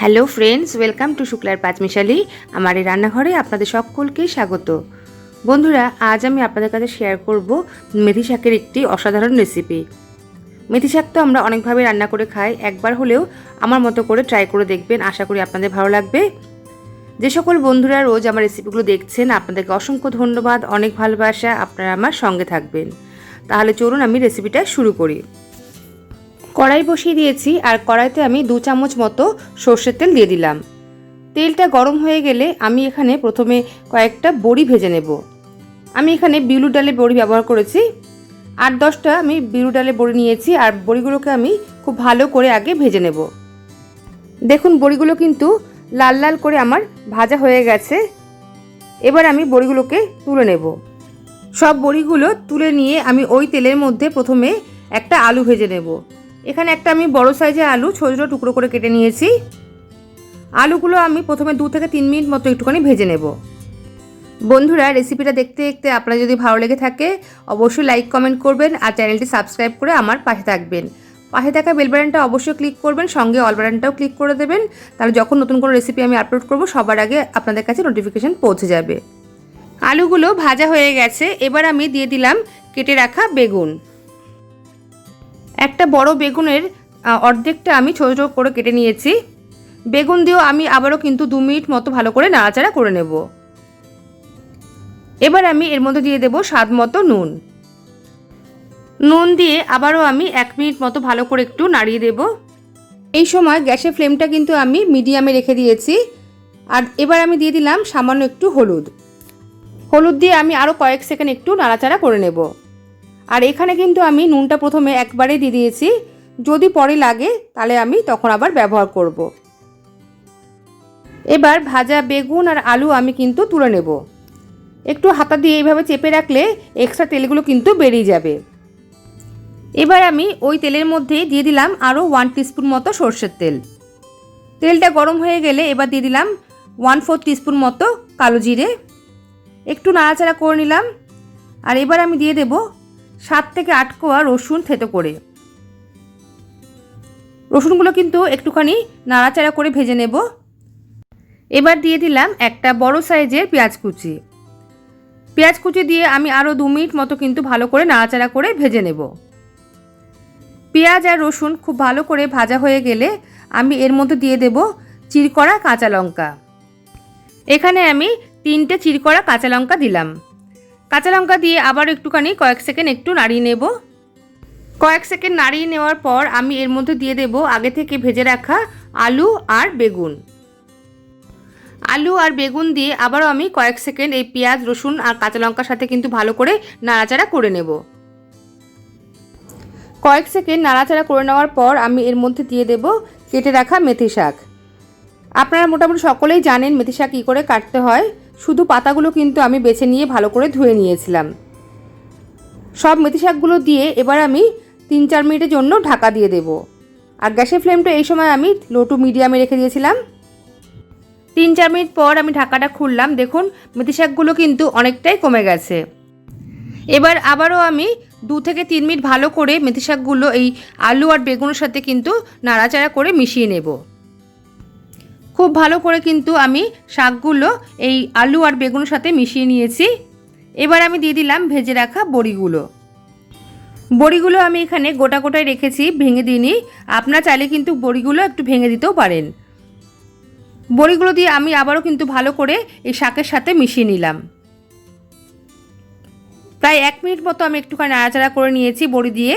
Hello friends, welcome to শুক্লার পাঁচমিশালি। আমার এই রান্নাঘরে আপনাদের সকলকে স্বাগত। বন্ধুরা, আজ আমি আপনাদের কাছে শেয়ার করব মেথি শাকের একটি অসাধারণ রেসিপি মেথি শাক তো আমরা অনেকভাবে রান্না করে খাই, একবার হলেও আমার মতো করে ট্রাই করে দেখবেন, আশা করি আপনাদের ভালো লাগবে। যে সকল বন্ধুরা রোজ আমার রেসিপিগুলো দেখছেন, আপনাদেরকে অসংখ্য ধন্যবাদ, অনেক ভালোবাসা, আপনারা আমার সঙ্গে থাকবেন। তাহলে চলুন আমি রেসিপিটা শুরু করি। কড়াই বসিয়ে দিয়েছি আর কড়াইতে আমি দু চামচ মতো সর্ষের তেল দিয়ে দিলাম। তেলটা গরম হয়ে গেলে আমি এখানে প্রথমে কয়েকটা বড়ি ভেজে নেব। আমি এখানে বিউলু ডালের বড়ি ব্যবহার করেছি। আট দশটা আমি বিউলু ডালের বড়ি নিয়েছি আর বড়িগুলোকে আমি খুব ভালো করে আগে ভেজে নেব। দেখুন, বড়িগুলো কিন্তু লাল লাল করে আমার ভাজা হয়ে গেছে। এবার আমি বড়িগুলোকে তুলে নেব। সব বড়িগুলো তুলে নিয়ে আমি ওই তেলের মধ্যে প্রথমে একটা আলু ভেজে নেব। এখানে একটা আমি বড় সাইজের আলু ছোটো ছোটো টুকরো করে কেটে নিয়েছি। আলুগুলো আমি প্রথমে দু থেকে তিন মিনিট মতো একটুখানি ভেজে নেব। বন্ধুরা রেসিপিটা দেখতে দেখতে আপনার যদি ভালো লেগে থাকে, অবশ্যই লাইক কমেন্ট করবেন আর চ্যানেলটি সাবস্ক্রাইব করে আমার পাশে থাকবেন। পাশে থাকা বেল বাটনটা অবশ্যই ক্লিক করবেন, সঙ্গে অল বাটনটাও ক্লিক করে দেবেন। তাহলে যখন নতুন কোনো রেসিপি আমি আপলোড করব, সবার আগে আপনাদের কাছে নোটিফিকেশান পৌঁছে যাবে। আলুগুলো ভাজা হয়ে গেছে, এবার আমি দিয়ে দিলাম কেটে রাখা বেগুন। একটা বড় বেগুনের অর্ধেকটা আমি ছোটো ছোটো করে কেটে নিয়েছি। বেগুন দিয়েও আমি আবারও কিন্তু দু মিনিট মতো ভালো করে নাড়াচাড়া করে নেব। এবার আমি এর মধ্যে দিয়ে দেব স্বাদ মতো নুন। নুন দিয়ে আবারও আমি এক মিনিট মতো ভালো করে একটু নাড়িয়ে দেব। এই সময় গ্যাসের ফ্লেমটা কিন্তু আমি মিডিয়ামে রেখে দিয়েছি। আর এবার আমি দিয়ে দিলাম সামান্য একটু হলুদ। হলুদ দিয়ে আমি আরও কয়েক সেকেন্ড একটু নাড়াচাড়া করে নেব। আর এখানে কিন্তু আমি নুনটা প্রথমে একবারে দিয়ে দিয়েছি। যদি পরে লাগে, তাহলে আমি তখন আবার ব্যবহার করব। এবার ভাজা বেগুন আর আলু আমি কিন্তু তুলে নেব। একটু হাতা দিয়ে এইভাবে চেপে রাখলে এক্সট্রা তেলগুলো কিন্তু বেরিয়ে যাবে। এবার আমি ওই তেলের মধ্যে দিয়ে দিলাম আরও ওয়ান টিস্পুন মতো সর্ষের তেল। তেলটা গরম হয়ে গেলে এবার দিয়ে দিলাম ওয়ান ফোর টিস্পুন মতো কালো জিরে। একটু নাড়াচাড়া করে নিলাম। আর এবার আমি দিয়ে দেব সাত থেকে আট কোয়া রসুন থেতো করে। রসুনগুলো কিন্তু একটুখানি নাড়াচাড়া করে ভেজে নেব। এবার দিয়ে দিলাম একটা বড় সাইজের পেঁয়াজ কুচি। পেঁয়াজ কুচি দিয়ে আমি আরও দু মিনিট মতো কিন্তু ভালো করে নাড়াচাড়া করে ভেজে নেব। পেঁয়াজ আর রসুন খুব ভালো করে ভাজা হয়ে গেলে আমি এর মধ্যে দিয়ে দেব চিরকড়া কাঁচা লঙ্কা। এখানে আমি তিনটে চিরকড়া কাঁচা লঙ্কা দিলাম। কাঁচা লঙ্কা দিয়ে আবার একটুখানি কয়েক সেকেন্ড একটু নাড়িয়ে নেব। কয়েক সেকেন্ড নাড়িয়ে নেওয়ার পর আমি এর মধ্যে দিয়ে দেব আগে থেকে ভেজে রাখা আলু আর বেগুন। আলু আর বেগুন দিয়ে আবারও আমি কয়েক সেকেন্ড এই পেঁয়াজ, রসুন আর কাঁচা লঙ্কার সাথে কিন্তু ভালো করে নাড়াচাড়া করে নেব। কয়েক সেকেন্ড নাড়াচাড়া করে নেওয়ার পর আমি এর মধ্যে দিয়ে দেব কেটে রাখা মেথি শাক। আপনারা মোটামুটি সকলেই জানেন মেথি শাক কী করে কাটতে হয়। শুধু পাতাগুলো কিন্তু আমি বেছে নিয়ে ভালো করে ধুয়ে নিয়েছিলাম। সব মেথি শাকগুলো দিয়ে এবার আমি তিন চার মিনিটের জন্য ঢাকা দিয়ে দেব। আর গ্যাসের ফ্লেমটা এই সময় আমি লো টু মিডিয়ামে রেখে দিয়েছিলাম। তিন চার মিনিট পর আমি ঢাকাটা খুললাম। দেখুন মেথি শাকগুলো কিন্তু অনেকটাই কমে গেছে। এবার আবারও আমি দু থেকে তিন মিনিট ভালো করে মেথি শাকগুলো এই আলু আর বেগুনের সাথে কিন্তু নাড়াচাড়া করে মিশিয়ে নেব। খুব ভালো করে কিন্তু আমি শাকগুলো এই আলু আর বেগুনের সাথে মিশিয়ে নিয়েছি। এবার আমি দিয়ে দিলাম ভেজে রাখা বড়িগুলো। বড়িগুলো আমি এখানে গোটা গোটায় রেখেছি, ভেঙে দিইনি। আপনার চাইলে কিন্তু বড়িগুলো একটু ভেঙে দিতেও পারেন। বড়িগুলো দিয়ে আমি আবারও কিন্তু ভালো করে এই শাকের সাথে মিশিয়ে নিলাম। প্রায় এক মিনিট মতো আমি একটুখানি নাড়াচাড়া করে নিয়েছি বড়ি দিয়ে।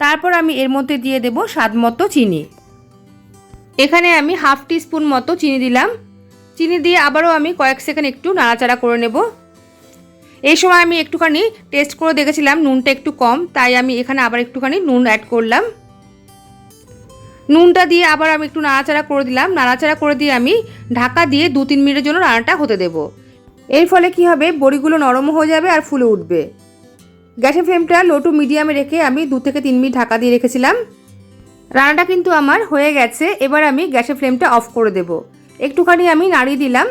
তারপর আমি এর মধ্যে দিয়ে দেব স্বাদ মতো চিনি। এখানে আমি হাফ টি স্পুন মতো চিনি দিলাম। চিনি দিয়ে আবারও আমি কয়েক সেকেন্ড একটু নাড়াচাড়া করে নেব। এই সময় আমি একটুখানি টেস্ট করে দেখেছিলাম, নুনটা একটু কম, তাই আমি এখানে আবার একটুখানি নুন অ্যাড করলাম। নুনটা দিয়ে আবার আমি একটু নাড়াচাড়া করে দিলাম। নাড়াচাড়া করে দিয়ে আমি ঢাকা দিয়ে দু তিন মিনিটের জন্য রান্নাটা হতে দেব। এর ফলে কি হবে? বড়িগুলো নরম হয়ে যাবে আর ফুলে উঠবে। গ্যাসের ফ্লেমটা লো টু মিডিয়ামে রেখে আমি দু থেকে তিন মিনিট ঢাকা দিয়ে রেখেছিলাম। রান্নাটা কিন্তু আমার হয়ে গেছে, এবার আমি গ্যাসের ফ্লেমটা অফ করে দেব। একটুখানি আমি নাড়িয়ে দিলাম।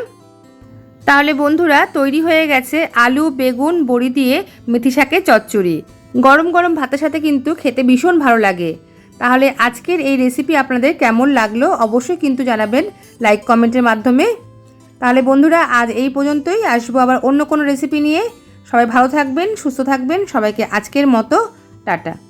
তাহলে বন্ধুরা, তৈরি হয়ে গেছে আলু, বেগুন, বড়ি দিয়ে মেথি শাকের চচ্চড়ি। গরম গরম ভাতের সাথে কিন্তু খেতে ভীষণ ভালো লাগে। তাহলে আজকের এই রেসিপি আপনাদের কেমন লাগল অবশ্যই কিন্তু জানাবেন লাইক কমেন্টের মাধ্যমে। তাহলে বন্ধুরা, আজ এই পর্যন্তই। আসব আবার অন্য কোনো রেসিপি নিয়ে। সবাই ভালো থাকবেন, সুস্থ থাকবেন। সবাইকে আজকের মতো, টাটা।